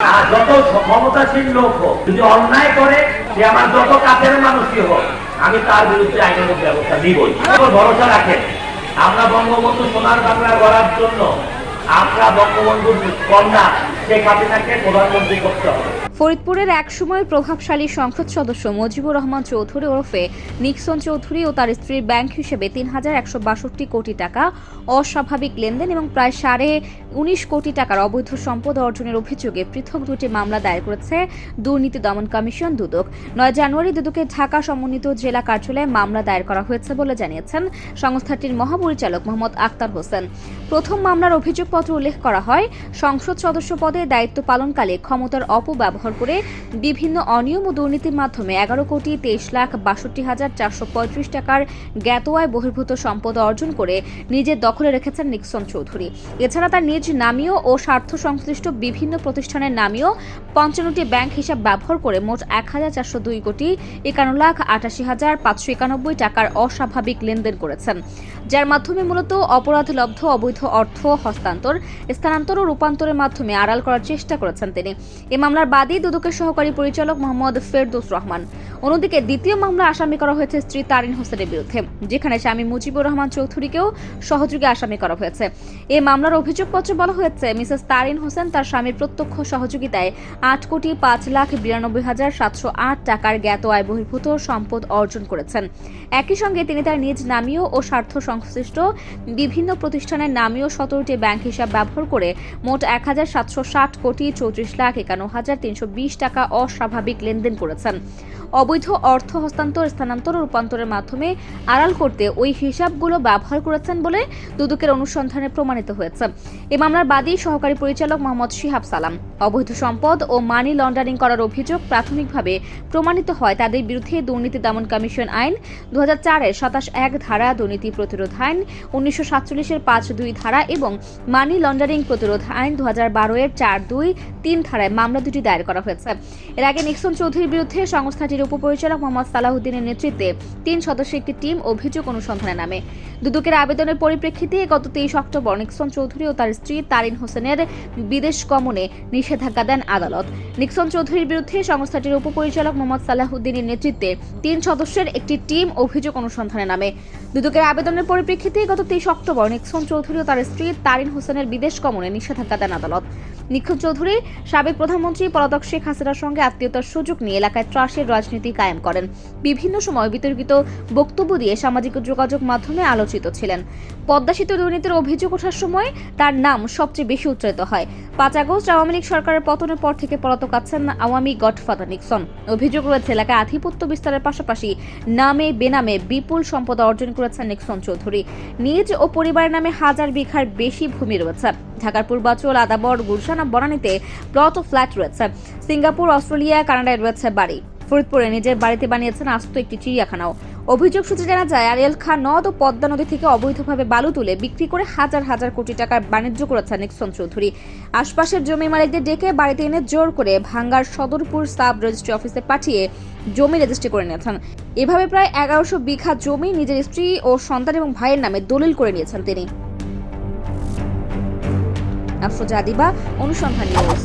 আর যত ক্ষমতাসীন লোক হোক, যদি অন্যায় করে, সে আমার যত কাছের মানুষই হোক, আমি তার বিরুদ্ধে আইনের ব্যবস্থা নিবই। ভরসা রাখেন। আমরা বঙ্গবন্ধু সোনার বাংলা গড়ার জন্য, আমরা বঙ্গবন্ধুর কন্যা শেখ হাসিনাকে প্রধানমন্ত্রী করতে হবে। ফরিদপুরের একসময় প্রভাবশালী সংসদ সদস্য মজিবুর রহমান চৌধুরী ওরফে নিক্সন চৌধুরী ও তার স্ত্রীর ব্যাংক হিসেবে তিন হাজার একশো বাষট্টি কোটি টাকা অস্বাভাবিক লেনদেন এবং প্রায় সাড়ে উনিশ কোটি টাকার অবৈধ সম্পদ অর্জনের অভিযোগে পৃথক দুটি মামলা দায়ের করেছে দুর্নীতি দমন কমিশন দুদক। নয় জানুয়ারি দুদকের ঢাকা সমন্বিত জেলা কার্যালয়ে মামলা দায়ের করা হয়েছে বলে জানিয়েছেন সংস্থাটির মহাপরিচালক মোহাম্মদ আক্তার হোসেন। প্রথম মামলার অভিযোগপত্র উল্লেখ করা হয়, সংসদ সদস্য পদে দায়িত্ব পালনকালে ক্ষমতার অপব্যবহার করে বিভিন্ন অনিয়ম ও দুর্নীতির মাধ্যমে এগারো কোটি তেইশ লাখ বাষট্টি হাজার চারশো পঁয়ত্রিশ টাকার জ্ঞাত আয় বহির্ভূত সম্পদ অর্জন করে নিজের দখলে রেখেছেন নিক্সন চৌধুরী। এছাড়া তার নিজ নামীয় ও স্বার্থ সংশ্লিষ্ট বিভিন্ন প্রতিষ্ঠানের নামীয় পঞ্চান্নটি ব্যাংক হিসাব ব্যবহার করে মোট এক হাজার চারশো দুই কোটি একান্ন লাখ আটাশি হাজার পাঁচশো একানব্বই টাকার অস্বাভাবিক লেনদেন করেছেন, যার মাধ্যমে মূলত অপরাধলব্ধ অবৈধ অর্থ হস্তান্তর, স্থানান্তর ও রূপান্তরের মাধ্যমে আড়াল করার চেষ্টা করেছেন তিনি। এ মামলার বাদী দুদকের সহকারী পরিচালক মোহাম্মদ ফেরদৌস রহমান। অন্যদিকে দ্বিতীয় মামলা আসামি করা হয়েছে স্ত্রী তারিন হোসেনের বিরুদ্ধে, যেখানে স্বামী মুজিবুর রহমান চৌধুরীকেও সহযোগী আসামি করা হয়েছে। এ মামলার অভিযোগপত্রে বলা হয়েছে, মিসেস তারিন হোসেন তার স্বামীর প্রত্যক্ষ সহযোগিতায় আট কোটি পাঁচ লাখ বিরানব্বই হাজার সাতশো আট টাকার জ্ঞাত আয় বহির্ভূত সম্পদ অর্জন করেছেন। একই সঙ্গে তিনি তার নিজ নামীয় ও স্বার্থ সংশ্লিষ্ট বিভিন্ন প্রতিষ্ঠানের নামীয় সতেরোটি ব্যাংক হিসাব ব্যবহার করে মোট এক হাজার সাতশো ষাট কোটি চৌত্রিশ লাখ একান্ন হাজার তিনশো বিশ টাকা অস্বাভাবিক লেনদেন করেছেন। অবৈধ অর্থ হস্তান্তর স্থানান্তর ও রূপান্তরের মাধ্যমে আড়াল করতে ওই হিসাবগুলো ব্যবহার করেছেন বলে দুদকের অনুসন্ধানে প্রমাণিত হয়েছে। এ মামলার বাদী সহকারী পরিচালক মোহাম্মদ শিহাব সালাম। অবৈধ সম্পদ ও মানি লন্ডারিং করার অভিযোগ প্রাথমিকভাবে প্রমাণিত হয় তাদের বিরুদ্ধে দুর্নীতি দমন কমিশন আইন দু হাজার চারের সাতাশ এক ধারা দুর্নীতি প্রতিরোধ আইন, উনিশশো সাতচল্লিশের পাঁচ দুই ধারা এবং মানি লন্ডারিং প্রতিরোধ আইন দু হাজার বারো এর চার দুই তিন ধারায় মামলা দুটি দায়ের করা হয়েছে। এর আগে নিক্সন চৌধুরীর বিরুদ্ধে সংস্থাটির উপপরিচালক মোহাম্মদ সালাহুদ্দিনের নেতৃত্বে তিন সদস্যের একটি টিম অভিযোগ অনুসন্ধানে নামে। দুদকের আবেদনের পরিপ্রেক্ষিতে গত তেইশ অক্টোবর নিক্সন চৌধুরী ও তার স্ত্রী তারিন হোসেনের বিদেশ গমনে নিষেধাজ্ঞা দেন আদালত। নিক্সন চৌধুরীর বিরুদ্ধে সংস্থাটির উপপরিচালক মোহাম্মদ সালাহুদ্দিনের নেতৃত্বে তিন সদস্যের একটি টিম অভিযোগ অনুসন্ধানে নামে। দুদকের আবেদনের পরিপ্রেক্ষিতে গত তেইশ অক্টোবর নিক্সন চৌধুরী ও তার স্ত্রী তারিন হোসেনের বিদেশ গমনে নিষেধাজ্ঞা দেন আদালত। নিখোঁজ চৌধুরী সাবেক প্রধানমন্ত্রী পলাতক শেখ হাসিনার সঙ্গে আত্মীয়তার সুযোগ নিয়ে এলাকায় ত্রাসের রাজনীতি কায়েম করেন। বিভিন্ন সময় বিতর্কিত বক্তব্য দিয়ে সামাজিক যোগাযোগ মাধ্যমে আলোচিত ছিলেন। পদ্মা সেতু দুর্নীতির অভিযোগ ওঠার সময় তার নাম সবচেয়ে বেশি উচ্চারিত হয়। পাঁচ আগস্ট আওয়ামী লীগ সরকারের পতনের পর থেকে পলাতক আছেন আওয়ামী গডফাদার নিক্সন। অভিযোগ রয়েছে, এলাকায় আধিপত্য বিস্তারের পাশাপাশি নামে বেনামে বিপুল সম্পদ অর্জন করেছেন নিক্সন চৌধুরী। নিজ ও পরিবারের নামে হাজার বিঘার বেশি ভূমি রয়েছে। ঢাকার পূর্বাঞ্চল আদাবর, গুলশান বনানীতে প্লট ও ফ্ল্যাট রয়েছে। সিঙ্গাপুর, অস্ট্রেলিয়া, কানাডায় রয়েছে বাড়ি। ফরিদপুরে নিজের বাড়িতে বানিয়েছেন আস্ত একটি চিড়িয়াখানাও। অভিযোগ সূত্রে জানা যায়, আরিয়াল খান নদ ও পদ্মা নদী থেকে অবৈধভাবে বালু তুলে বিক্রি করে হাজার হাজার কোটি টাকার বাণিজ্য করেছেন নিক্সন চৌধুরী। আশপাশের জমি মালিকদের ডেকে বাড়িতে এনে জোর করে ভাঙ্গার সদরপুর সাব রেজিস্ট্রি অফিসে পাঠিয়ে জমি রেজিস্ট্রি করে নিয়েছেন। এভাবে প্রায় এগারোশো বিঘা জমি নিজের স্ত্রী ও সন্তান এবং ভাইয়ের নামে দলিল করে নিয়েছেন তিনি। আফরোজা আদিবা, অনুসন্ধান নিউজ।